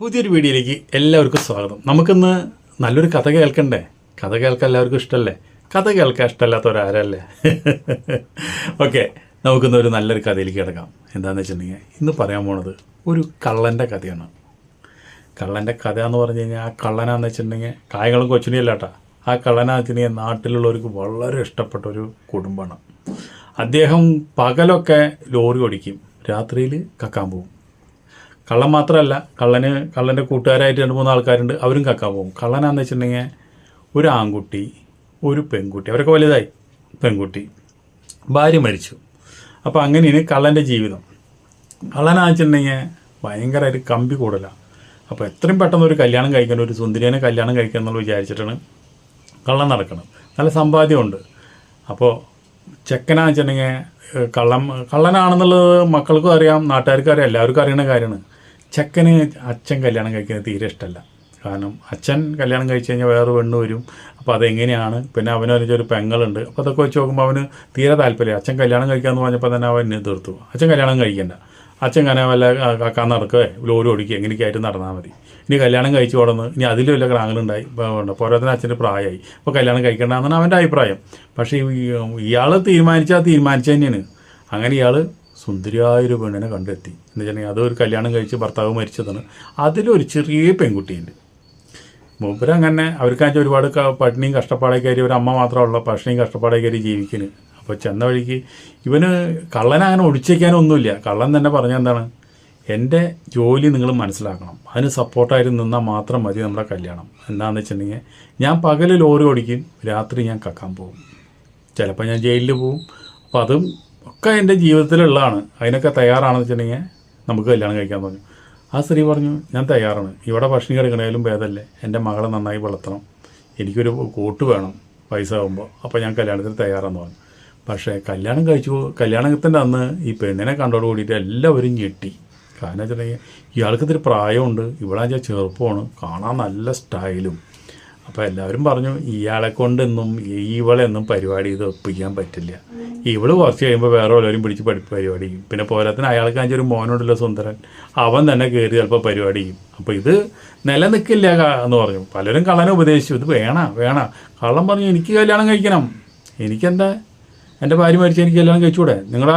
പുതിയൊരു വീഡിയോയിലേക്ക് എല്ലാവർക്കും സ്വാഗതം. നമുക്കിന്ന് നല്ലൊരു കഥ കേൾക്കണ്ടേ? കഥ കേൾക്കാൻ എല്ലാവർക്കും ഇഷ്ടമല്ലേ കഥ കേൾക്കാൻ ഇഷ്ടമല്ലാത്തവരാരല്ലേ? ഓക്കെ നമുക്കിന്ന് ഒരു നല്ലൊരു കഥയിലേക്ക് കിടക്കാം. എന്താണെന്ന് വെച്ചിട്ടുണ്ടെങ്കിൽ ഇന്ന് പറയാൻ പോണത് ഒരു കള്ളന്റെ കഥയാണ്. കള്ളന്റെ കഥ എന്ന് പറഞ്ഞു കഴിഞ്ഞാൽ ആ കള്ളനാന്ന് വെച്ചിട്ടുണ്ടെങ്കിൽ കായങ്ങളും കൊച്ചിനെയല്ല കേട്ടോ. ആ കള്ളനാന്ന് വെച്ചിട്ടുണ്ടെങ്കിൽ നാട്ടിലുള്ളവർക്ക് വളരെ ഇഷ്ടപ്പെട്ട ഒരു കുടുംബമാണ്. അദ്ദേഹം പകലൊക്കെ ലോറി ഓടിക്കും. രാത്രിയിൽ കക്കാൻ പോകും കള്ളൻ മാത്രമല്ല കള്ളന് കള്ളന്റെ കൂട്ടുകാരായിട്ട് രണ്ട് മൂന്ന് ആൾക്കാരുണ്ട് അവരും കക്കാൻ പോകും. കള്ളനാന്ന് വെച്ചിട്ടുണ്ടെങ്കിൽ ഒരു ആൺകുട്ടി ഒരു പെൺകുട്ടി അവരൊക്കെ വലുതായി പെൺകുട്ടി. ഭാര്യ മരിച്ചു. അപ്പോൾ അങ്ങനെയാണ് കള്ളന്റെ ജീവിതം. കള്ളനാന്ന് വെച്ചിട്ടുണ്ടെങ്കിൽ ഭയങ്കരമായിട്ട് കമ്പി കൂടുതലാണ് അപ്പോൾ എത്രയും പെട്ടെന്ന് ഒരു കല്യാണം കഴിക്കണം ഒരു സുന്ദരിയനെ കല്യാണം കഴിക്കണം എന്നുള്ള വിചാരിച്ചിട്ടാണ് കള്ളൻ നടക്കണം നല്ല സമ്പാദ്യമുണ്ട്. അപ്പോൾ ചെക്കനാണെന്ന് വെച്ചിട്ടുണ്ടെങ്കിൽ കള്ളം കള്ളനാണെന്നുള്ളത് മക്കൾക്കും അറിയാം നാട്ടുകാർക്കും അറിയാം എല്ലാവർക്കും അറിയുന്ന കാര്യമാണ്. ചെക്കന് അച്ഛൻ കല്യാണം കഴിക്കുന്നത് തീരെ ഇഷ്ടമല്ല. കാരണം അച്ഛൻ കല്യാണം കഴിച്ച് കഴിഞ്ഞാൽ വേറെ പെണ്ണ് വരും. അപ്പോൾ അതെങ്ങനെയാണ്? പിന്നെ അവനൊരു ഒരു പെങ്ങളുണ്ട്. അപ്പോൾ അതൊക്കെ വെച്ച് നോക്കുമ്പോൾ അവന് തീരെ താല്പര്യം അച്ഛൻ കല്യാണം കഴിക്കാമെന്ന് പറഞ്ഞപ്പോൾ തന്നെ അവൻ തീർത്തു അച്ഛൻ കല്യാണം കഴിക്കണ്ട. അച്ഛൻ കനെ വല്ല കക്കാൻ നടക്കുക ലോറി ഓടിക്കുക. എങ്ങനെയൊക്കെ ആയിട്ട് നടന്നാൽ മതി. ഇനി കല്യാണം കഴിച്ചു കൊടുന്ന് ഇനി അതിലും വല്ല ക്രാങ്ങളുണ്ടായി പോരാത്തിന് അച്ഛന്റെ പ്രായമായി. അപ്പോൾ കല്യാണം കഴിക്കേണ്ടതെന്നാണ് അവന്റെ അഭിപ്രായം. പക്ഷേ ഇയാൾ തീരുമാനിച്ചാൽ തീരുമാനിച്ചു തന്നെയാണ്. അങ്ങനെ ഇയാൾ സുന്ദരിയായൊരു പെണ്ണിനെ കണ്ടെത്തി. എന്ന് വെച്ചിട്ടുണ്ടെങ്കിൽ അതൊരു കല്യാണം കഴിച്ച് ഭർത്താവ് മരിച്ചതാണ്. അതിലൊരു ചെറിയ പെൺകുട്ടിയുണ്ട്. മൂപ്പര് അങ്ങനെ അവർക്കാച്ച ഒരുപാട് പട്ടിണിയും കഷ്ടപ്പാടെ കയറി ഒരു അമ്മ മാത്രമുള്ള പട്ടിണിയും കഷ്ടപ്പാടെ കയറി ജീവിക്കുന്നു അപ്പോൾ ചെന്ന വഴിക്ക് ഇവന് കള്ളനെ അങ്ങനെ ഒടിച്ചേക്കാനൊന്നുമില്ല കള്ളൻ തന്നെ പറഞ്ഞ എന്താണ്? എന്റെ ജോലി നിങ്ങൾ മനസ്സിലാക്കണം. അതിന് സപ്പോർട്ടായിട്ട് നിന്നാൽ മാത്രം മതി നമ്മുടെ കല്യാണം. എന്താണെന്ന് വെച്ചിട്ടുണ്ടെങ്കിൽ ഞാൻ പകൽ ലോറി ഓടിക്കും. രാത്രി ഞാൻ കക്കാൻ പോകും. ചിലപ്പോൾ ഞാൻ ജയിലിൽ പോവും അപ്പോൾ അതും ഒക്കെ എന്റെ ജീവിതത്തിലുള്ളതാണ്. അതിനൊക്കെ തയ്യാറാണെന്ന് വെച്ചിട്ടുണ്ടെങ്കിൽ നമുക്ക് കല്യാണം കഴിക്കാൻ പറഞ്ഞു. ആ സ്ത്രീ പറഞ്ഞു ഞാൻ തയ്യാറാണ്. ഇവിടെ ഭക്ഷണം കിടക്കണേലും ഭേദമല്ലേ. എന്റെ മകളെ നന്നായി വളർത്തണം. എനിക്കൊരു കൂട്ട് വേണം പൈസ ആകുമ്പോൾ അപ്പോൾ ഞാൻ കല്യാണത്തിന് തയ്യാറാണെന്ന് പറഞ്ഞു. പക്ഷേ കല്യാണം കഴിച്ചു കല്യാണത്തിന്റെ അന്ന് ഈ പെണ്ണിനെ കണ്ടോട് കൂടിയിട്ട് എല്ലാവരും ഞെട്ടി. കാരണം വെച്ചിട്ടുണ്ടെങ്കിൽ ഇയാൾക്ക് പ്രായമുണ്ട്. ഇവിടെ ചെറുപ്പമാണ്. കാണാൻ നല്ല സ്റ്റൈലും അപ്പോൾ എല്ലാവരും പറഞ്ഞു ഇയാളെ കൊണ്ടൊന്നും ഇവളെന്നും പരിപാടി ഇത് ഒപ്പിക്കാൻ പറ്റില്ല. ഇവൾ കുറച്ച് കഴിയുമ്പോൾ വേറെ വല്ലവരും പിടിച്ച് പഠി പരിപാടി ചെയ്യും. പിന്നെ പോരാത്തിന് അയാൾക്ക് അഞ്ചൊരു മോനുണ്ടല്ലോ സുന്ദരൻ. അവൻ തന്നെ കയറി ചിലപ്പോൾ പരിപാടി ചെയ്യും. അപ്പോൾ ഇത് നിലനിൽക്കില്ല എന്ന് പറഞ്ഞു. പലരും കള്ളനെ ഉപദേശിച്ചു. ഇത് വേണ വേണ. കള്ളം പറഞ്ഞു എനിക്ക് കല്യാണം കഴിക്കണം. എനിക്കെന്താ? എന്റെ ഭാര്യ മരിച്ച എനിക്ക് കല്യാണം കഴിച്ചൂടെ? നിങ്ങളുടെ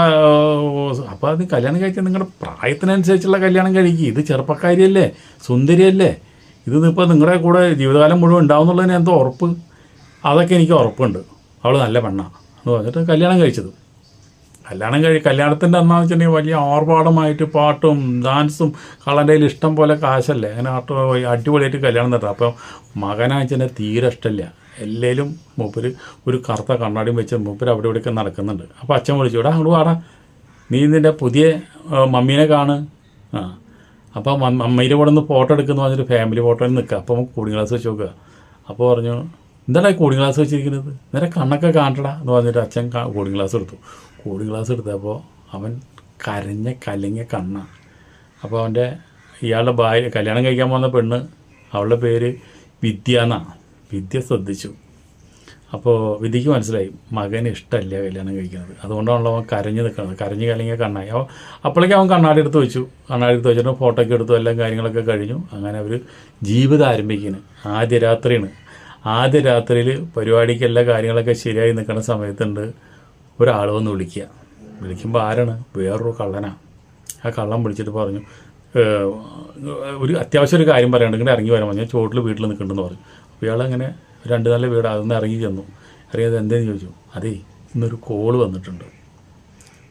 അപ്പോൾ അത് കല്യാണം കഴിച്ചാൽ നിങ്ങളുടെ പ്രായത്തിനനുസരിച്ചുള്ള കല്യാണം കഴിക്കുക ഇത് ചെറുപ്പക്കാരിയല്ലേ? സുന്ദരിയല്ലേ? ഇത് ഇപ്പോൾ നിങ്ങളുടെ കൂടെ ജീവിതകാലം മുഴുവൻ ഉണ്ടാവുന്നുള്ളതിന് എന്തോ ഉറപ്പ്. അതൊക്കെ എനിക്ക് ഉറപ്പുണ്ട്. അവൾ നല്ല പെണ്ണാണ് എന്ന് പറഞ്ഞിട്ട് കല്യാണം കഴിച്ചത്. കല്യാണം കഴി കല്യാണത്തിന്റെ അന്നാന്ന് വെച്ചിട്ടുണ്ടെങ്കിൽ വലിയ ആർഭാടമായിട്ട് പാട്ടും ഡാൻസും കളന്റെ ഇഷ്ടം പോലെ കാശല്ലേ. അങ്ങനെ ആട്ട് അടിപൊളിയായിട്ട് കല്യാണം നടത്തുക അപ്പോൾ മകനാച്ചനെ തീരെ ഇഷ്ടമില്ല. എല്ലാവരും മൂപ്പര് ഒരു കറുത്ത കണ്ണാടിയും വെച്ച് മൂപ്പര് അവിടെ ഇവിടെയൊക്കെ നടക്കുന്നുണ്ട്. അപ്പോൾ അച്ഛൻ വിളിച്ചു ഇവിടെ അങ്ങോട്ട് വാടാ. നീ നിന്റെ പുതിയ മമ്മീനെ കാണ്. ആ. അപ്പോൾ മമ്മീന്റെ കൂടെ ഒന്ന് ഫോട്ടോ എടുക്കുന്നു പറഞ്ഞിട്ട് ഫാമിലി ഫോട്ടോയിൽ നിൽക്കുക അപ്പം കൂളിംഗ് ഗ്ലാസ് വെച്ച് നോക്കുക അപ്പോൾ പറഞ്ഞു എന്താണ് ഈ ഗ്ലാസ് വെച്ചിരിക്കുന്നത്? നേരെ കണ്ണൊക്കെ കാണട്ടടാ എന്ന് പറഞ്ഞിട്ട് അച്ഛൻ കാ- കൂളിംഗ് ഗ്ലാസ് എടുത്തു. കൂളിംഗ് ഗ്ലാസ് എടുത്തപ്പോൾ അവൻ കരഞ്ഞ കലങ്ങിയ കണ്ണ. അപ്പോൾ അവന്റെ ഇയാളുടെ ഭാര്യ കല്യാണം കഴിക്കാൻ പോകുന്ന പെണ്ണ് അവളുടെ പേര് വിദ്യ എന്നാണ് വിദ്യ ശ്രദ്ധിച്ചു. അപ്പോൾ വിധിക്ക് മനസ്സിലായി മകന് ഇഷ്ടമല്ല കല്യാണം കഴിക്കുന്നത്. അതുകൊണ്ടാണല്ലോ അവൻ കരഞ്ഞു നിൽക്കുന്നത്. കരഞ്ഞു കലങ്ങിയ കണ്ണായി. അപ്പോൾ അപ്പോഴേക്കും അവൻ കണ്ണാടി എടുത്ത് വെച്ചു. കണ്ണാടി എടുത്ത് വെച്ചിട്ട് ഫോട്ടോ ഒക്കെ എടുത്തു എല്ലാം കാര്യങ്ങളൊക്കെ കഴിഞ്ഞു. അങ്ങനെ അവർ ജീവിതം ആരംഭിക്കുന്നു. ആദ്യ രാത്രിയാണ്. ആദ്യ രാത്രിയിൽ പരിപാടിക്ക് എല്ലാ കാര്യങ്ങളൊക്കെ ശരിയായി നിൽക്കുന്ന സമയത്തുണ്ട് ഒരാൾ വന്ന് വിളിക്കുക. വിളിക്കുമ്പോൾ ആരാണ്? വേറൊരു കള്ളനാണ് ആ കള്ളൻ വിളിച്ചിട്ട് പറഞ്ഞു ഒരു അത്യാവശ്യം ഒരു കാര്യം പറയാണ്ട് ഇങ്ങനെ ഇറങ്ങി വരാൻ പറഞ്ഞു. ചോട്ടിൽ വീട്ടിൽ നിൽക്കുന്നുണ്ടെന്ന് പറഞ്ഞു. അപ്പോൾ ഇയാളങ്ങനെ രണ്ട് നല്ല വീട് അതൊന്ന് ഇറങ്ങി ചെന്നു. അറിയാതെ എന്തേന്ന് ചോദിച്ചു? അതേ ഇന്നൊരു കോൾ വന്നിട്ടുണ്ട്.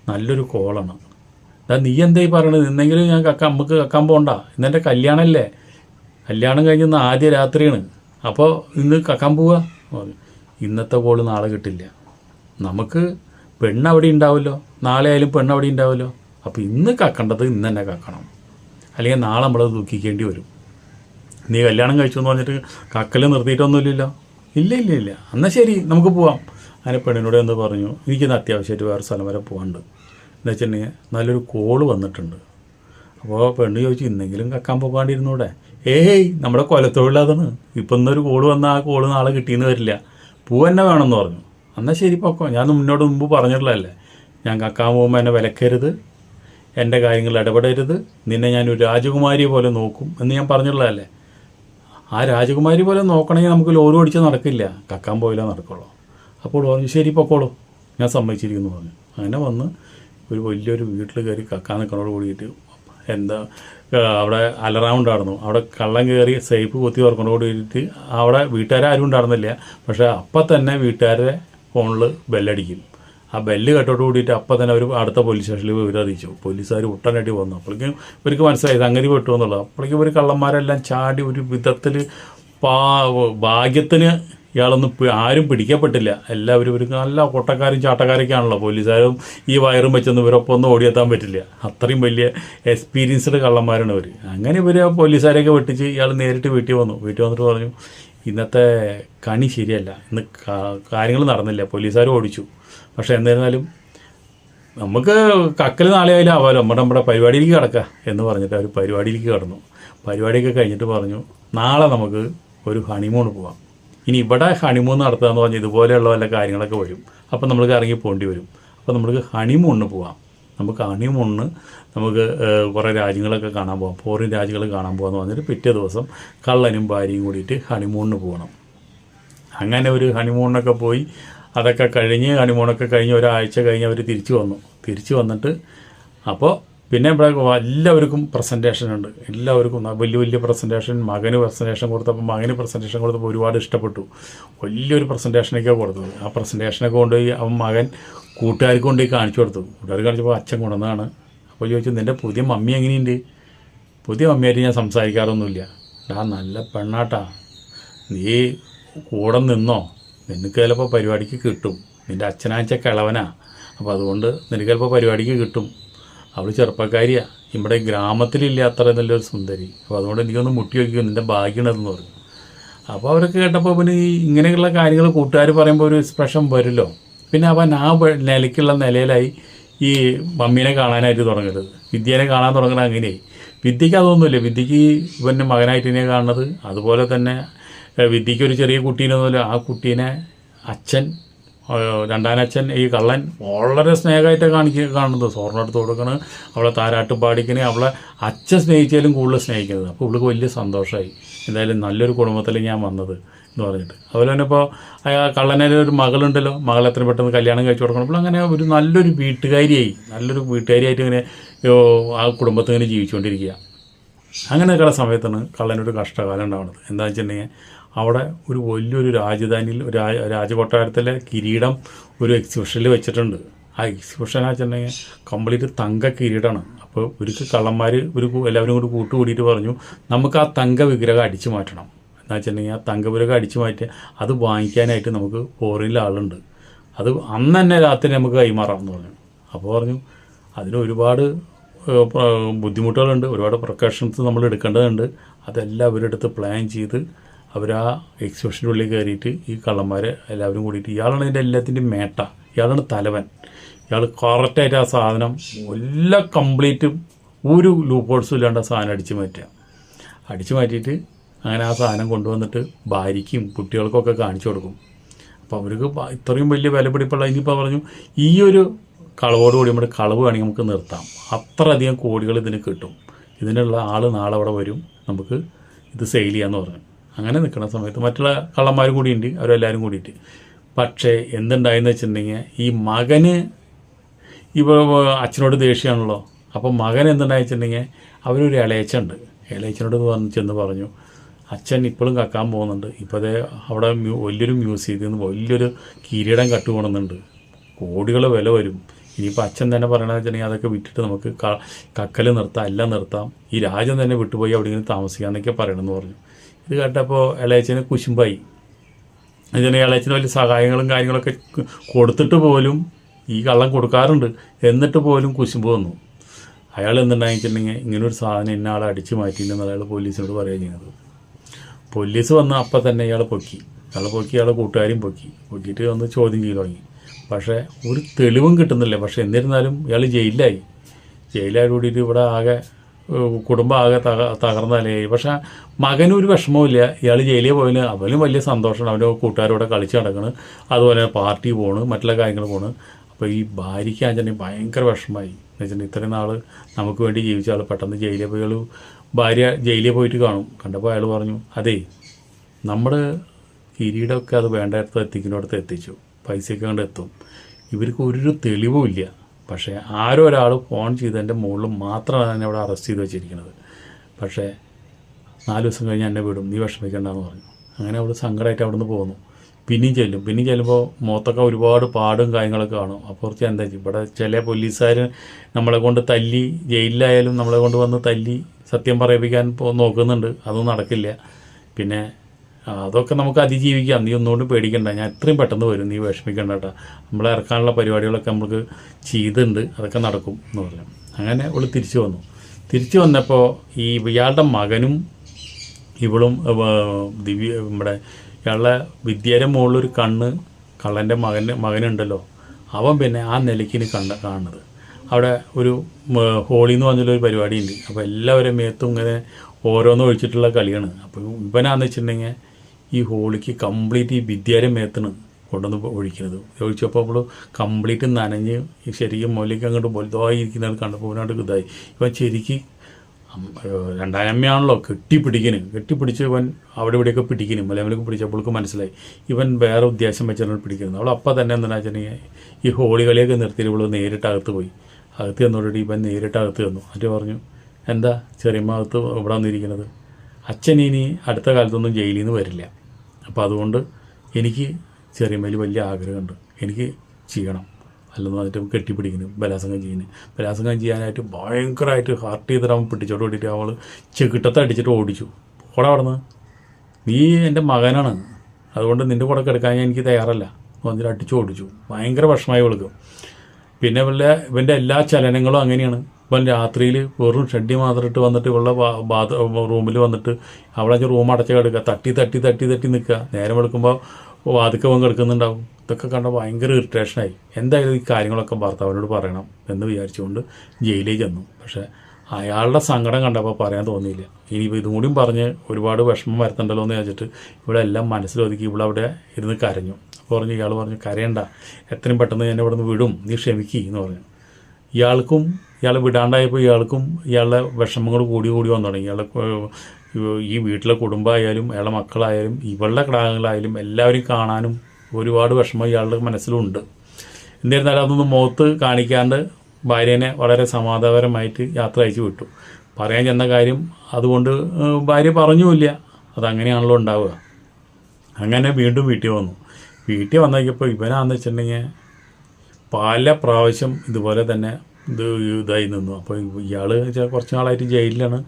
നല്ലൊരു കോളാണ്. അതാ നീ എന്തായി പറയണത്? ഇന്നെങ്കിലും ഞാൻ കക്ക നമുക്ക് കക്കാൻ പോണ്ട. ഇന്നെന്റെ കല്യാണമല്ലേ കല്യാണം കഴിഞ്ഞ് ആദ്യ രാത്രിയാണ്. അപ്പോൾ ഇന്ന് കക്കാൻ പോവുക ഇന്നത്തെ കോൾ നാളെ കിട്ടില്ല. നമുക്ക് പെണ്ണ് അവിടെ ഉണ്ടാവുമല്ലോ. നാളെ ആയാലും പെണ്ണ് അവിടെ ഉണ്ടാവുമല്ലോ. അപ്പോൾ ഇന്ന് കക്കേണ്ടത് ഇന്ന് തന്നെ കക്കണം. അല്ലെങ്കിൽ നാളെ നമ്മളത് ദുഃഖിക്കേണ്ടി വരും. നീ കല്യാണം കഴിച്ചു എന്ന് പറഞ്ഞിട്ട് കക്കൽ നിർത്തിയിട്ടൊന്നുമില്ലല്ലോ. ഇല്ല ഇല്ല ഇല്ല. എന്നാൽ ശരി നമുക്ക് പോവാം. അങ്ങനെ പെണ്ണിനോട് എന്ന് പറഞ്ഞു എനിക്കിന്ന് അത്യാവശ്യമായിട്ട് വേറെ സ്ഥലം വരെ പോകാനുണ്ട് എന്ന് വെച്ചിട്ടുണ്ടെങ്കിൽ നല്ലൊരു കോൾ വന്നിട്ടുണ്ട്. അപ്പോൾ പെണ്ണ് ചോദിച്ചു ഇന്നെങ്കിലും കക്കാൻ പോകാണ്ടിരുന്നൂടെ? ഏയ് നമ്മുടെ കൊലത്തൊഴിലാതാണ്. ഇപ്പം ഇന്നൊരു കോൾ വന്നാൽ ആ കോൾ നാളെ കിട്ടിയെന്ന് വരില്ല. പൂ തന്നെ വേണമെന്ന് പറഞ്ഞു. എന്നാൽ ശരി പൊക്കോ. ഞാൻ മുന്നോട്ട് മുമ്പ് പറഞ്ഞിട്ടുള്ളതല്ലേ. ഞാൻ കക്കാൻ പോകുമ്പോൾ എന്നെ വിലക്കരുത്. എന്റെ കാര്യങ്ങളിൽ ഇടപെടരുത്. നിന്നെ ഞാൻ ഒരു രാജകുമാരിയെ പോലെ നോക്കും എന്ന് ഞാൻ പറഞ്ഞുള്ളതല്ലേ ആ രാജകുമാരി പോലെ നോക്കണമെങ്കിൽ നമുക്ക് ലോറി ഓടിച്ച് നടക്കില്ല. കക്കാൻ പോയില്ല നടക്കുള്ളൂ. അപ്പോൾ പറഞ്ഞു ശരി പൊക്കോളൂ. ഞാൻ സമ്മതിച്ചിരിക്കുന്നു പറഞ്ഞു. അങ്ങനെ വന്ന് ഒരു വലിയൊരു വീട്ടിൽ കയറി കക്കാൻ നിൽക്കണോട് കൂടിയിട്ട് എന്താ അവിടെ അലറൗണ്ടായിരുന്നു അവിടെ കള്ളം കയറി സേഫ് കൊത്തി തുറക്കണോട് കൂടിയിട്ട് അവിടെ വീട്ടുകാരും ഉണ്ടായിരുന്നില്ല. പക്ഷേ അപ്പം തന്നെ വീട്ടുകാരുടെ ഫോണിൽ ബെല്ലടിക്കും. ആ ബെല്ല് കേട്ടോട് കൂടിയിട്ട് അപ്പം തന്നെ അവർ അടുത്ത പോലീസ് സ്റ്റേഷനിൽ വിവരം അറിയിച്ചു. പോലീസുകാർ ഉടനടി വന്നു. അപ്പോഴേക്കും ഇവർക്ക് മനസ്സിലായി സംഗതി പെട്ടു എന്നുള്ളത് അപ്പോഴേക്കും ഇവർ കള്ളന്മാരെല്ലാം ചാടി ഒരു വിധത്തിൽ പാ ഭാഗ്യത്തിന് ഇയാളൊന്നും ആരും പിടിക്കപ്പെട്ടില്ല. എല്ലാവരും ഒരു നല്ല കൊട്ടക്കാരും ചാട്ടക്കാരൊക്കെ ആണല്ലോ. പോലീസുകാരും ഈ വയറും വെച്ചൊന്നും ഇവരൊപ്പം ഒന്നും ഓടിയെത്താൻ പറ്റില്ല. അത്രയും വലിയ എക്സ്പീരിയൻസ്ഡ് കള്ളന്മാരാണ് ഇവർ അങ്ങനെ ഇവർ പോലീസുകാരെയൊക്കെ വെട്ടിച്ച് ഇയാൾ നേരിട്ട് വീട്ടിൽ വന്നു. വീട്ടിൽ വന്നിട്ട് പറഞ്ഞു ഇന്നത്തെ കണി ശരിയല്ല. ഇന്ന് കാര്യങ്ങൾ നടന്നില്ല. പോലീസുകാർ ഓടിച്ചു. പക്ഷേ എന്നിരുന്നാലും നമുക്ക് കക്കൽ നാളെ ആയാലും ആവാലോ. നമ്മുടെ നമ്മുടെ പരിപാടിയിലേക്ക് കിടക്കുക എന്ന് പറഞ്ഞിട്ട് അവർ പരിപാടിയിലേക്ക് കടന്നു. പരിപാടിയൊക്കെ കഴിഞ്ഞിട്ട് പറഞ്ഞു നാളെ നമുക്ക് ഒരു ഹണിമൂൺ പോവാം. ഇനി ഇവിടെ ഹണിമൂൺ നടത്തുക എന്ന് പറഞ്ഞാൽ ഇതുപോലെയുള്ള വല്ല കാര്യങ്ങളൊക്കെ വരും. അപ്പം നമ്മൾക്ക് ഇറങ്ങി പോകേണ്ടി വരും. അപ്പം നമുക്ക് ഹണിമൂണിന് പോവാം. നമുക്ക് ഹണിമൂണിന് നമുക്ക് കുറേ രാജ്യങ്ങളൊക്കെ കാണാൻ പോകാം ഫോറിൻ രാജ്യങ്ങൾ കാണാൻ പോകാമെന്ന് പറഞ്ഞിട്ട് പിറ്റേ ദിവസം കള്ളനും ഭാര്യയും കൂടിയിട്ട് ഹണിമൂണിന് പോകണം. അങ്ങനെ ഒരു ഹണിമൂണിനൊക്കെ പോയി അതൊക്കെ കഴിഞ്ഞ് ഹണിമൂണൊക്കെ കഴിഞ്ഞ് ഒരാഴ്ച കഴിഞ്ഞ് അവർ തിരിച്ചു വന്നു. തിരിച്ചു വന്നിട്ട് അപ്പോൾ പിന്നെ ഇവിടെ എല്ലാവർക്കും പ്രസന്റേഷൻ ഉണ്ട്. എല്ലാവർക്കും വലിയ വലിയ പ്രസന്റേഷൻ മകന് പ്രസന്റേഷൻ കൊടുത്തപ്പോൾ മകന് പ്രസന്റേഷൻ കൊടുത്തപ്പോൾ ഒരുപാട് ഇഷ്ടപ്പെട്ടു. വലിയൊരു പ്രസന്റേഷനൊക്കെ കൊടുത്തത്. ആ പ്രസന്റേഷനൊക്കെ കൊണ്ടുപോയി അവൻ മകൻ കൂട്ടുകാർക്ക് കൊണ്ടുപോയി കാണിച്ചു കൊടുത്തു. കൂട്ടുകാർ കാണിച്ചപ്പോൾ അച്ഛൻ കൊണ്ടുവന്നതാണ്. അപ്പോൾ ചോദിച്ചു നിന്റെ പുതിയ മമ്മി എങ്ങനെയുണ്ട്? പുതിയ മമ്മിയായിട്ട് ഞാൻ സംസാരിക്കാറൊന്നുമില്ല. ഡാ നല്ല പെണ്ണാട്ടാ. നീ കൂടെ നിന്നോ? നിനക്ക് ചിലപ്പോൾ പരിപാടിക്ക് കിട്ടും. നിന്റെ അച്ഛനാച്ച കിളവനാ. അപ്പോൾ അതുകൊണ്ട് നിനക്ക് ചിലപ്പോൾ പരിപാടിക്ക് കിട്ടും. അവൾ ചെറുപ്പക്കാരിയാണ് ഇവിടെ ഗ്രാമത്തിലില്ല അത്ര നല്ലൊരു സുന്ദരി. അപ്പോൾ അതുകൊണ്ട് എനിക്കൊന്ന് മുട്ടി വയ്ക്കും നിന്റെ ഭാഗ്യണതെന്ന് പറഞ്ഞു. അപ്പോൾ അവരൊക്കെ കേട്ടപ്പോൾ പിന്നെ ഈ ഇങ്ങനെയുള്ള കാര്യങ്ങൾ കൂട്ടുകാർ പറയുമ്പോൾ ഒരു എക്സ്പ്രഷൻ വരുമല്ലോ പിന്നെ അവൻ ആ നിലയ്ക്കുള്ള നിലയിലായി ഈ മമ്മീനെ കാണാനായിട്ട് തുടങ്ങരുത് വിദ്യേനെ കാണാൻ തുടങ്ങുന്നത് അങ്ങനെയായി വിദ്യയ്ക്ക് അതൊന്നുമില്ല. വിദ്യയ്ക്ക് ഇവന്റെ മകനായിട്ട് തന്നെയാണ് കാണുന്നത്. അതുപോലെ തന്നെ വിദ്യയ്ക്ക് ഒരു ചെറിയ കുട്ടീനൊന്നുമില്ല ആ കുട്ടീനെ അച്ഛൻ രണ്ടാനച്ഛൻ ഈ കള്ളൻ വളരെ സ്നേഹമായിട്ട് കാണിക്കുക കാണുന്നത്. സ്വർണം എടുത്ത് കൊടുക്കണ് അവളെ താരാട്ട് പാടിക്കണേ അവളെ അച്ഛൻ സ്നേഹിച്ചാലും കൂടുതൽ സ്നേഹിക്കുന്നത് അപ്പോൾ ഇവൾക്ക് വലിയ സന്തോഷമായി എന്തായാലും നല്ലൊരു കുടുംബത്തിൽ ഞാൻ വന്നത് എന്ന് പറഞ്ഞിട്ട്. അതുപോലെ തന്നെ ഇപ്പോൾ കള്ളനെ ഒരു മകളുണ്ടല്ലോ മകൾ എത്ര പെട്ടെന്ന് കല്യാണം കഴിച്ചു കൊടുക്കണം. അപ്പോൾ അങ്ങനെ ഒരു നല്ലൊരു വീട്ടുകാരിയായി. നല്ലൊരു വീട്ടുകാരിയായിട്ട് ഇങ്ങനെ ആ കുടുംബത്തിൽ ഇങ്ങനെ ജീവിച്ചുകൊണ്ടിരിക്കുക. അങ്ങനെ നിൽക്കുന്ന സമയത്താണ് കള്ളനൊരു കഷ്ടകാലം ഉണ്ടാവുന്നത്. എന്താ വെച്ചിട്ടുണ്ടെങ്കിൽ അവിടെ ഒരു വലിയൊരു രാജധാനിയിൽ രാജകൊട്ടാരത്തിലെ കിരീടം ഒരു എക്സിബിഷനിൽ വെച്ചിട്ടുണ്ട്. ആ എക്സിബിഷൻ വെച്ചിട്ടുണ്ടെങ്കിൽ കംപ്ലീറ്റ് തങ്ക കിരീടമാണ് അപ്പോൾ ഒരിക്കൽ കള്ളന്മാർ ഒരു എല്ലാവരും കൂടി കൂട്ടുകൂടിയിട്ട് പറഞ്ഞു നമുക്ക് ആ തങ്ക വിഗ്രഹം അടിച്ചു മാറ്റണം. എന്താ വെച്ചിട്ടുണ്ടെങ്കിൽ ആ തങ്ക വിഗ്രഹം അടിച്ചു മാറ്റി അത് വാങ്ങിക്കാനായിട്ട് നമുക്ക് ഫോറിനിൽ ആളുണ്ട്. അത് അന്ന് തന്നെ രാത്രി നമുക്ക് കൈമാറാം എന്ന് പറഞ്ഞു. അപ്പോൾ പറഞ്ഞു അതിന് ഒരുപാട് ബുദ്ധിമുട്ടുകളുണ്ട് ഒരുപാട് പ്രൊക്കഷൻസ് നമ്മൾ എടുക്കേണ്ടതുണ്ട്. അതെല്ലാം അവരെടുത്ത് പ്ലാൻ ചെയ്ത് അവർ ആ എക്സിബിഷന്റെ ഉള്ളിൽ കയറിയിട്ട് ഈ കള്ളന്മാരെ എല്ലാവരും കൂടിയിട്ട് ഇയാളാണ് ഇതിന്റെ എല്ലാത്തിന്റെയും മേട്ട. ഇയാളാണ് തലവൻ. ഇയാൾ കറക്റ്റായിട്ട് ആ സാധനം എല്ലാം കംപ്ലീറ്റും ഒരു ലൂപ്പോൾസും ഇല്ലാണ്ട് ആ സാധനം അടിച്ചു മാറ്റുക. അടിച്ചു മാറ്റിയിട്ട് അങ്ങനെ ആ സാധനം കൊണ്ടുവന്നിട്ട് ഭാര്യയ്ക്കും കുട്ടികൾക്കൊക്കെ കാണിച്ചു കൊടുക്കും. അപ്പോൾ അവർക്ക് ഇത്രയും വലിയ വിലപിടിപ്പുള്ള ഇനിയിപ്പോൾ പറഞ്ഞു ഈ ഒരു കളവോട് കൂടി നമ്മുടെ കളവ് വേണമെങ്കിൽ നമുക്ക് നിർത്താം. അത്രയധികം കോടികൾ ഇതിന് കിട്ടും. ഇതിനുള്ള ആൾ നാളെ അവിടെ വരും. നമുക്ക് ഇത് സെയിൽ ചെയ്യാമെന്ന് പറഞ്ഞു. അങ്ങനെ നിൽക്കുന്ന സമയത്ത് മറ്റുള്ള കള്ളന്മാർ കൂടിയുണ്ട് അവരെല്ലാവരും കൂടിയിട്ട്. പക്ഷേ എന്തുണ്ടായെന്ന് വെച്ചിട്ടുണ്ടെങ്കിൽ ഈ മകന് ഇപ്പോൾ അച്ഛനോട് ദേഷ്യമാണല്ലോ. അപ്പം മകൻ എന്തുണ്ടായെന്ന് വെച്ചിട്ടുണ്ടെങ്കിൽ അവരൊരു ഇളയച്ചുണ്ട് ഇളയച്ചനോട് വന്ന് ചെന്ന് പറഞ്ഞു അച്ഛൻ ഇപ്പോഴും കക്കാൻ പോകുന്നുണ്ട്. ഇപ്പോഴത്തെ അവിടെ വലിയൊരു മ്യൂസിയത്തിൽ നിന്ന് വലിയൊരു കിരീടം കട്ടുകൊണ്ടുന്നുണ്ട് കോടികൾ വില വരും. ഇനിയിപ്പോൾ അച്ഛൻ തന്നെ പറയണത് വെച്ചിട്ടുണ്ടെങ്കിൽ അതൊക്കെ വിറ്റിട്ട് നമുക്ക് കക്കൽ നിർത്താം എല്ലാം നിർത്താം. ഈ രാജ്യം തന്നെ വിട്ടുപോയി അവിടെ ഇങ്ങനെ താമസിക്കാമെന്നൊക്കെ പറയണമെന്ന് പറഞ്ഞു. ഇത് കേട്ടപ്പോൾ ഇളയച്ചന് കുശുമ്പായി. അതിന് ഇളയച്ചന് വലിയ സഹായങ്ങളും കാര്യങ്ങളൊക്കെ കൊടുത്തിട്ട് പോലും ഈ കള്ളം കൊടുക്കാറുണ്ട്. എന്നിട്ട് പോലും കുശുമ്പ് വന്നു. അയാൾ എന്തുണ്ടായിട്ടുണ്ടെങ്കിൽ ഇങ്ങനെ ഒരു സാധനം എന്നെ ആളെ അടിച്ചു മാറ്റിയില്ലെന്ന് അയാൾ പോലീസിനോട് പറയുകയും ചെയ്യുന്നത് പോലീസ് വന്ന് അപ്പം തന്നെ ഇയാളെ പൊക്കി. ഇയാളെ പൊക്കി ഇയാളെ കൂട്ടുകാരും പൊക്കി. പൊക്കിയിട്ട് വന്ന് ചോദ്യം ചെയ്തു തുടങ്ങി. പക്ഷേ ഒരു തെളിവും കിട്ടുന്നില്ല. പക്ഷേ എന്നിരുന്നാലും ഇയാൾ ജയിലിലായി. ജയിലായി കൂടിയിട്ട് ഇവിടെ ആകെ കുടുംബം ആകെ തക തകർന്ന നിലയായി പക്ഷേ മകനും ഒരു വിഷമവുമില്ല. ഇയാൾ ജയിലിൽ പോയതിന് അവനും വലിയ സന്തോഷമാണ്. അവന്റെ കൂട്ടുകാരോടെ കളിച്ച് നടക്കണ്. അതുപോലെ പാർട്ടി പോണ് മറ്റുള്ള കാര്യങ്ങൾ പോണ്. അപ്പോൾ ഈ ഭാര്യയ്ക്ക് ആണെന്നുണ്ടെങ്കിൽ ഭയങ്കര വിഷമമായി. എന്ന് വെച്ചിട്ടുണ്ടെങ്കിൽ ഇത്രയും നാൾ നമുക്ക് വേണ്ടി ജീവിച്ച ആൾ പെട്ടെന്ന് ജയിലിൽ പോയി ആൾ ഭാര്യ ജയിലിൽ പോയിട്ട് കാണും. കണ്ടപ്പോൾ അയാൾ പറഞ്ഞു അതേ നമ്മൾ കിരീടമൊക്കെ അത് വേണ്ടയിടത്ത് എത്തിക്കുന്നിടത്ത് എത്തിച്ചു. പൈസയൊക്കെ കണ്ട് എത്തും. ഇവർക്ക് ഒരു തെളിവും ഇല്ല പക്ഷേ ആരോ ഒരാൾ ഫോൺ ചെയ്തതിന്റെ മുകളിൽ മാത്രമാണ് എന്നെ അവിടെ അറസ്റ്റ് ചെയ്ത് വെച്ചിരിക്കുന്നത്. പക്ഷേ നാല് ദിവസം കഴിഞ്ഞ് എന്നെ വിടും. നീ വിഷമിക്കണ്ടെന്ന് പറഞ്ഞു. അങ്ങനെ അവിടെ സങ്കടമായിട്ട് അവിടെ നിന്ന് പോകുന്നു പിന്നെയും ചെല്ലും. പിന്നെയും ചെല്ലുമ്പോൾ മുഖത്തൊക്കെ ഒരുപാട് പാടും കാര്യങ്ങളൊക്കെ കാണും. അപ്പോൾ കുറച്ച് എന്താ ചെയ്യും ഇവിടെ ചില പോലീസുകാർ നമ്മളെ കൊണ്ട് തല്ലി ജയിലിലായാലും നമ്മളെ കൊണ്ട് വന്ന് തല്ലി സത്യം പറയിപ്പിക്കാൻ പോ നോക്കുന്നുണ്ട്. അതൊന്നും നടക്കില്ല. പിന്നെ അതൊക്കെ നമുക്ക് അതിജീവിക്കാം. നീ ഒന്നുകൊണ്ട് പേടിക്കണ്ട. ഞാൻ എത്രയും പെട്ടെന്ന് വരും. നീ വിഷമിക്കണ്ട കേട്ടോ. നമ്മളെ ഇറക്കാനുള്ള പരിപാടികളൊക്കെ നമുക്ക് ചെയ്തുണ്ട് അതൊക്കെ നടക്കും എന്ന് പറഞ്ഞു. അങ്ങനെ അവൾ തിരിച്ചു വന്നു. തിരിച്ചു വന്നപ്പോൾ ഈ ഇയാളുടെ മകനും ഇവളും ദിവ്യ നമ്മുടെ ഇയാളുടെ വിദ്യയുടെ മുകളിലൊരു കണ്ണ് കള്ളന്റെ മകന്റെ മകനുണ്ടല്ലോ. അവൻ പിന്നെ ആ നിലയ്ക്കിന് കണ്ട കാണുന്നത്. അവിടെ ഒരു ഹോളി എന്ന് പറഞ്ഞൊരു പരിപാടിയുണ്ട്. അപ്പോൾ എല്ലാവരും മേത്തും ഇങ്ങനെ ഓരോന്ന് ഒഴിച്ചിട്ടുള്ള കളിയാണ്. അപ്പോൾ ഇവനാന്ന് വെച്ചിട്ടുണ്ടെങ്കിൽ ഈ ഹോളിക്ക് കംപ്ലീറ്റ് ഈ വിദ്യാലയം മേത്താണ് കൊണ്ടുവന്ന് ഒഴിക്കുന്നത്. ഒഴിച്ചപ്പോൾ അവൾ കംപ്ലീറ്റ് നനഞ്ഞ് ശരിക്കും മുകളിലേക്ക് അങ്ങോട്ട് വലുതായി ഇരിക്കുന്നത് കണ്ടപ്പോൾ അവനോട് ഇതായി. ഇവൻ ശരിക്ക് രണ്ടായമ്മയാണല്ലോ കെട്ടിപ്പിടിക്കണ്. കെട്ടിപ്പിടിച്ച് ഇവൻ അവിടെ ഇവിടെയൊക്കെ പിടിക്കുന്നു മലയാളിക്ക് പിടിച്ചപ്പോൾക്ക് മനസ്സിലായി. ഇവൻ വേറെ ഉദ്ദേശം വെച്ചാണ് പിടിക്കുന്നത്. അവൾ അപ്പം തന്നെ എന്താ വെച്ചിട്ടുണ്ടെങ്കിൽ ഈ ഹോളി കളിയൊക്കെ നിർത്തിയിട്ട് ഇവൾ നേരിട്ട് അകത്ത് പോയി. അകത്ത് ചെന്നോടി ഇവൻ നേരിട്ട് അകത്ത് തന്നു എന്നിട്ട് പറഞ്ഞു എന്താ ചെറിയമ്മ അകത്ത് ഇവിടെ വന്നിരിക്കുന്നത്? അച്ഛൻ ഇനി അടുത്ത കാലത്തൊന്നും ജയിലിൽ നിന്ന് വരില്ല. അപ്പോൾ അതുകൊണ്ട് എനിക്ക് ചെറിയമ്മയിൽ വലിയ ആഗ്രഹമുണ്ട്. എനിക്ക് ചെയ്യണം. അല്ലെന്ന് പറഞ്ഞിട്ട് കെട്ടിപ്പിടിക്കുന്നു ബലാസംഗം ചെയ്യുന്നു. ബലാസംഗം ചെയ്യാനായിട്ട് ഭയങ്കരമായിട്ട് ഹാർട്ട് ചെയ്തിട്ട് അവൻ പിടിച്ചോട്ട് ഓടിയിട്ട് അവൾ ചെകിട്ടത്തെ അടിച്ചിട്ട് ഓടിച്ചു. ഓടെ അവിടെ നിന്ന് നീ എന്റെ മകനാണ്. അതുകൊണ്ട് നിന്റെ കൂടെ കിടക്കാൻ എനിക്ക് തയ്യാറല്ല വന്നിട്ട് അടിച്ചു ഓടിച്ചു. ഭയങ്കര വിഷമായി വിളിക്കും പിന്നെ ഇവളുടെ ഇവന്റെ എല്ലാ ചലനങ്ങളും അങ്ങനെയാണ്. ഇവൻ രാത്രിയിൽ വെറും ഷെഡി മാത്രം ഇട്ട് വന്നിട്ട് ഉള്ള റൂമിൽ വന്നിട്ട് അവളെ റൂം അടച്ച് കിടക്കുക. തട്ടി തട്ടി തട്ടി തട്ടി നിൽക്കുക. നേരം എടുക്കുമ്പോൾ വാതിക്ക അവൻ കിടക്കുന്നുണ്ടാവും. ഇതൊക്കെ കണ്ട ഭയങ്കര ഇറിറ്റേഷനായി എന്തായാലും ഈ കാര്യങ്ങളൊക്കെ ഭർത്താവിനോട് പറയണം എന്ന് വിചാരിച്ചുകൊണ്ട് ജയിലിൽ ചെന്നു. പക്ഷേ അയാളുടെ സങ്കടം കണ്ടപ്പോൾ പറയാൻ തോന്നിയില്ല. ഇനിയിപ്പോൾ ഇതും കൂടിയും പറഞ്ഞ് ഒരുപാട് വിഷമം വരുത്തണ്ടല്ലോ എന്ന് വിചാരിച്ചിട്ട് ഇവിടെ എല്ലാം മനസ്സിലൊതുക്കി ഇവിടെ അവിടെ ഇരുന്ന് കരഞ്ഞു. അപ്പോൾ പറഞ്ഞു ഇയാൾ പറഞ്ഞു കരയണ്ട. എത്രയും പെട്ടെന്ന് എന്നെ ഇവിടെ നിന്ന് വിടും. നീ ക്ഷമിക്കി എന്ന് പറഞ്ഞു. ഇയാൾക്കും ഇയാൾ വിടാണ്ടായപ്പോൾ ഇയാൾക്കും ഇയാളുടെ വിഷമങ്ങൾ കൂടി കൂടി വന്നു തുടങ്ങി. ഇയാളെ ഈ വീട്ടിലെ കുടുംബമായാലും ഇയാളെ മക്കളായാലും ഇവളുടെ കിടാങ്ങളായാലും എല്ലാവരും കാണാനും ഒരുപാട് വിഷമം ഇയാളുടെ മനസ്സിലുണ്ട്. എന്നിരുന്നാലും അതൊന്നും മുഖത്ത് കാണിക്കാണ്ട് ഭാര്യനെ വളരെ സമാധാനപരമായിട്ട് യാത്ര അയച്ചു വിട്ടു. പറയാൻ ചെന്ന കാര്യം അതുകൊണ്ട് ഭാര്യ പറഞ്ഞുമില്ല. അതങ്ങനെയാണല്ലോ ഉണ്ടാവുക. അങ്ങനെ വീണ്ടും വീട്ടിൽ വന്നു. വീട്ടിൽ വന്നപ്പോൾ ഇവനാന്ന് വെച്ചിട്ടുണ്ടെങ്കിൽ പല പ്രാവശ്യം ഇതുപോലെ തന്നെ ഇത് ഇതായി നിന്നു. അപ്പോൾ ഇയാൾ കുറച്ച് നാളായിട്ട് ജയിലിലാണ്.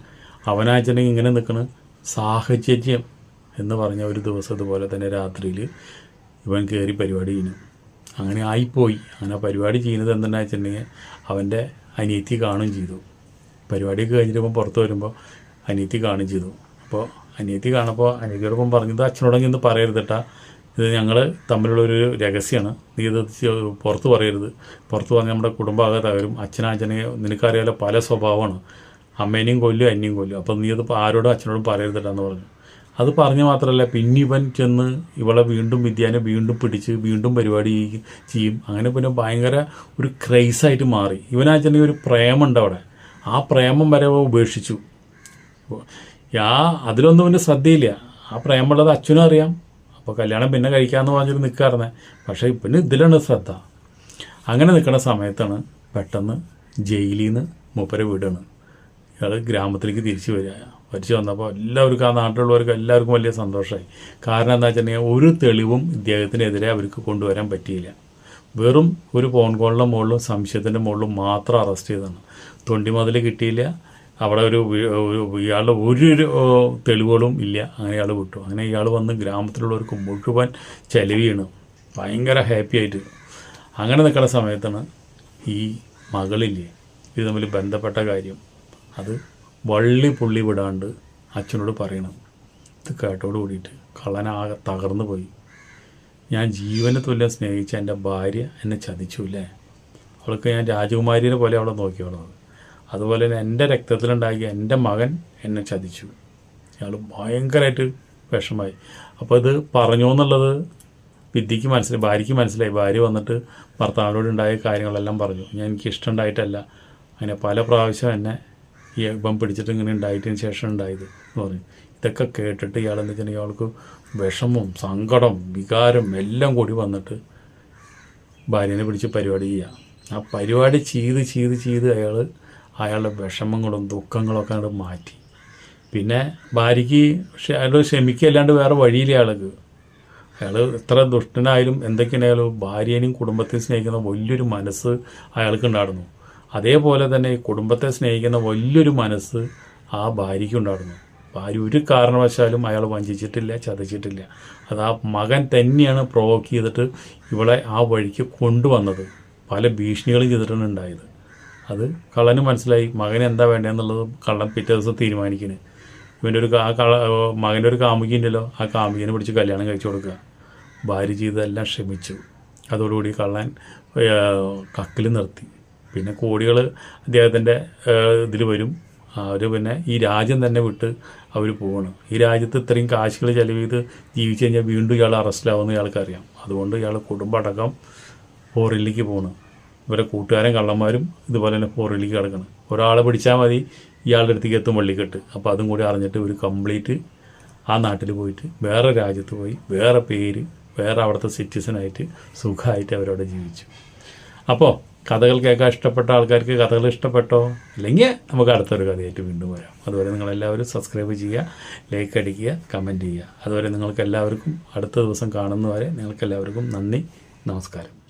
അവനാച്ചനെ ഇങ്ങനെ നിൽക്കുന്ന സാഹചര്യം എന്ന് പറഞ്ഞ ഒരു ദിവസം ഇതുപോലെ തന്നെ രാത്രിയിൽ ഇവൻ കയറി പരിപാടി ചെയ്യുന്നു. അങ്ങനെ ആയിപ്പോയി. അങ്ങനെ പരിപാടി ചെയ്യുന്നത് എന്തെന്ന് വെച്ചിട്ടുണ്ടെങ്കിൽ അവന്റെ അനിയത്തി കാണും ചെയ്തു. പരിപാടി കഴിഞ്ഞിട്ട് ഇപ്പം പുറത്ത് വരുമ്പോൾ അനിയത്തി കാണും ചെയ്തു. അപ്പോൾ അനിയത്തി കാണുമ്പോൾ അനിയത്തിയോടൊപ്പം പറഞ്ഞത് അച്ഛനോടൊന്നും ഇന്ന് പറയരുത് കേട്ടാ ഇത് ഞങ്ങൾ തമ്മിലുള്ളൊരു രഹസ്യമാണ് നീ ഇത് പുറത്ത് പറയരുത്. പുറത്ത് പറഞ്ഞാൽ നമ്മുടെ കുടുംബമാകെ തകരും അച്ഛനച്ഛനെ നിനക്കറിയാലോ പല സ്വഭാവമാണ്. അമ്മേനെയും കൊല്ലും അന്നെയും കൊല്ലും. അപ്പം നീ അത് ആരോടും അച്ഛനോടും പറയരുത് പറഞ്ഞു. അത് പറഞ്ഞു മാത്രമല്ല പിന്നെ ഇവൻ ചെന്ന് ഇവളെ വീണ്ടും വിദ്യാനെ വീണ്ടും പിടിച്ച് വീണ്ടും പരിപാടി ചെയ്യും. അങ്ങനെ പിന്നെ ഭയങ്കര ഒരു ക്രൈസായിട്ട് മാറി. ഇവനാച്ചെങ്കിൽ ഒരു പ്രേമുണ്ട് അവിടെ. ആ പ്രേമം വരെ ഉപേക്ഷിച്ചു. ആ അതിലൊന്നും പിന്നെ ശ്രദ്ധയില്ല. ആ പ്രേമുള്ളത് അച്ഛനും അറിയാം. അപ്പോൾ കല്യാണം പിന്നെ കഴിക്കാമെന്ന് പറഞ്ഞിട്ട് നിൽക്കാറുണ്ട് പക്ഷേ പിന്നെ ഇതിലാണ് ശ്രദ്ധ. അങ്ങനെ നിൽക്കുന്ന സമയത്താണ് പെട്ടെന്ന് ജയിലിൽ നിന്ന് മൂപ്പരെ വീടാണ്. ഇയാൾ ഗ്രാമത്തിലേക്ക് തിരിച്ചു വരിക. തിരിച്ചു വന്നപ്പോൾ എല്ലാവർക്കും ആ നാട്ടിലുള്ളവർക്ക് എല്ലാവർക്കും വലിയ സന്തോഷമായി കാരണം എന്താ വെച്ചിട്ടുണ്ടെങ്കിൽ ഒരു തെളിവും ഇദ്ദേഹത്തിനെതിരെ അവർക്ക് കൊണ്ടുവരാൻ പറ്റിയില്ല. വെറും ഒരു ഫോൺ കോളിന്റെ മുകളിലും സംശയത്തിന്റെ മുകളിലും മാത്രം അറസ്റ്റ് ചെയ്തതാണ്. തൊണ്ടിമതിൽ കിട്ടിയില്ല. അവിടെ ഒരു ഇയാളുടെ ഒരു തെളിവുകളും ഇല്ല. അങ്ങനെ ഇയാൾ വിട്ടു. അങ്ങനെ ഇയാൾ വന്ന് ഗ്രാമത്തിലുള്ളവർക്ക് മുഴുവൻ ചെലവീണ്. ഭയങ്കര ഹാപ്പി ആയിട്ട്. അങ്ങനെ നിൽക്കുന്ന സമയത്താണ് ഈ മകളില്ലേ ഇത് തമ്മിൽ ബന്ധപ്പെട്ട കാര്യം. അത് വള്ളി പുള്ളി വിടാണ്ട് അച്ഛനോട് പറയണം. ഇത് കേട്ടോട് കൂടിയിട്ട്. കള്ളനാകെ തകർന്നു പോയി. ഞാൻ ജീവനെ തുല്യം സ്നേഹിച്ച എന്റെ ഭാര്യ എന്നെ ചതിച്ചു അല്ലേ അവൾക്ക് ഞാൻ രാജകുമാരിയെ പോലെ അവളെ നോക്കിയോളത് അതുപോലെ തന്നെ എന്റെ രക്തത്തിലുണ്ടാക്കിയ എന്റെ മകൻ എന്നെ ചതിച്ചു. അയാൾ ഭയങ്കരമായിട്ട് വിഷമായി അപ്പോൾ ഇത് പറഞ്ഞു എന്നുള്ളത് വിദ്യക്ക് മനസ്സിലായി ഭാര്യയ്ക്ക് മനസ്സിലായി. ഭാര്യ വന്നിട്ട് ഭർത്താവിനോട് ഉണ്ടായ കാര്യങ്ങളെല്ലാം പറഞ്ഞു. ഞാൻ എനിക്ക് ഇഷ്ടമുണ്ടായിട്ടല്ല. അങ്ങനെ പല പ്രാവശ്യം എന്നെ ഈ ഇപ്പം പിടിച്ചിട്ട് ഇങ്ങനെ ഉണ്ടായിട്ടതിന് ശേഷം ഉണ്ടായത് എന്ന് പറഞ്ഞു. ഇതൊക്കെ കേട്ടിട്ട് ഇയാൾ എന്താ വെച്ചിട്ടുണ്ടെങ്കിൽ ഇയാൾക്ക് വിഷമം സങ്കടം വികാരം എല്ലാം കൂടി വന്നിട്ട് ഭാര്യനെ പിടിച്ച് പരിപാടി ചെയ്യുക. ആ പരിപാടി ചെയ്ത് ചെയ്ത് ചെയ്ത് അയാൾ അയാളുടെ വിഷമങ്ങളും ദുഃഖങ്ങളൊക്കെ അങ്ങോട്ട് മാറ്റി. പിന്നെ ഭാര്യയ്ക്ക് അയാൾ ക്ഷമിക്കല്ലാണ്ട് വേറെ വഴിയില്ല അയാൾക്ക്. അയാൾ എത്ര ദുഷ്ടനായാലും എന്തൊക്കെയാണെങ്കിലും ഭാര്യേനെയും കുടുംബത്തെയും സ്നേഹിക്കുന്ന വലിയൊരു മനസ്സ് അയാൾക്ക് ഉണ്ടായിരുന്നു. അതേപോലെ തന്നെ കുടുംബത്തെ സ്നേഹിക്കുന്ന വലിയൊരു മനസ്സ് ആ ഭാര്യയ്ക്ക് ഉണ്ടായിരുന്നു. ഭാര്യ ഒരു കാരണവശാലും അയാൾ വഞ്ചിച്ചിട്ടില്ല ചതച്ചിട്ടില്ല. അത് ആ മകൻ തന്നെയാണ് പ്രൊവോക്ക് ചെയ്തിട്ട് ഇവളെ ആ വഴിക്ക് കൊണ്ടുവന്നത്. പല ഭീഷണികളും ചെയ്തിട്ടാണ് ഉണ്ടായത്. അത് കള്ളന് മനസ്സിലായി. മകൻ എന്താ വേണ്ടതെന്നുള്ളത് കള്ളൻ പിറ്റേ ദിവസം തീരുമാനിക്കുന്നത് ഇവന്റെ ഒരു ആ കള മകന്റെ ഒരു കാമുകി ഉണ്ടല്ലോ ആ കാമുകിനെ പിടിച്ച് കല്യാണം കഴിച്ചു കൊടുക്കുക. ഭാര്യ ചെയ്തതെല്ലാം ക്ഷമിച്ചു. അതോടുകൂടി കള്ളൻ കക്കിൽ നിർത്തി. പിന്നെ കോടികൾ അദ്ദേഹത്തിന്റെ ഇതിൽ വരും. അവർ പിന്നെ ഈ രാജ്യം തന്നെ വിട്ട് അവർ പോകണം ഈ രാജ്യത്ത് ഇത്രയും കാശുകൾ ചെലവ് ചെയ്ത് ജീവിച്ചു കഴിഞ്ഞാൽ വീണ്ടും ഇയാൾ അറസ്റ്റിലാവുമെന്ന് ഇയാൾക്കറിയാം. അതുകൊണ്ട് ഇയാൾ കുടുംബം അടക്കം ഫോറിലേക്ക് പോകണം ഇവരെ കൂട്ടുകാരും കള്ളന്മാരും ഇതുപോലെ തന്നെ ഫോറിലേക്ക് കിടക്കണം. ഒരാളെ പിടിച്ചാൽ മതി ഇയാളുടെ അടുത്തേക്ക് എത്തും വള്ളിക്കെട്ട് അപ്പോൾ അതും കൂടി അറിഞ്ഞിട്ട് ഒരു കംപ്ലീറ്റ് ആ നാട്ടിൽ പോയിട്ട് വേറെ രാജ്യത്ത് പോയി വേറെ പേര് വേറെ അവിടുത്തെ സിറ്റിസനായിട്ട് സുഖമായിട്ട് അവരവിടെ ജീവിച്ചു. അപ്പോൾ കഥകൾ കേൾക്കാൻ ഇഷ്ടപ്പെട്ട ആൾക്കാർക്ക് കഥകൾ ഇഷ്ടപ്പെട്ടോ? അല്ലെങ്കിൽ നമുക്ക് അടുത്തൊരു കഥയായിട്ട് വീണ്ടും വരാം. അതുവരെ നിങ്ങളെല്ലാവരും സബ്സ്ക്രൈബ് ചെയ്യുക ലൈക്ക് അടിക്കുക കമന്റ് ചെയ്യുക. അതുവരെ നിങ്ങൾക്ക് എല്ലാവർക്കും അടുത്ത ദിവസം കാണുന്നവരെ നിങ്ങൾക്ക് എല്ലാവർക്കും നന്ദി നമസ്കാരം.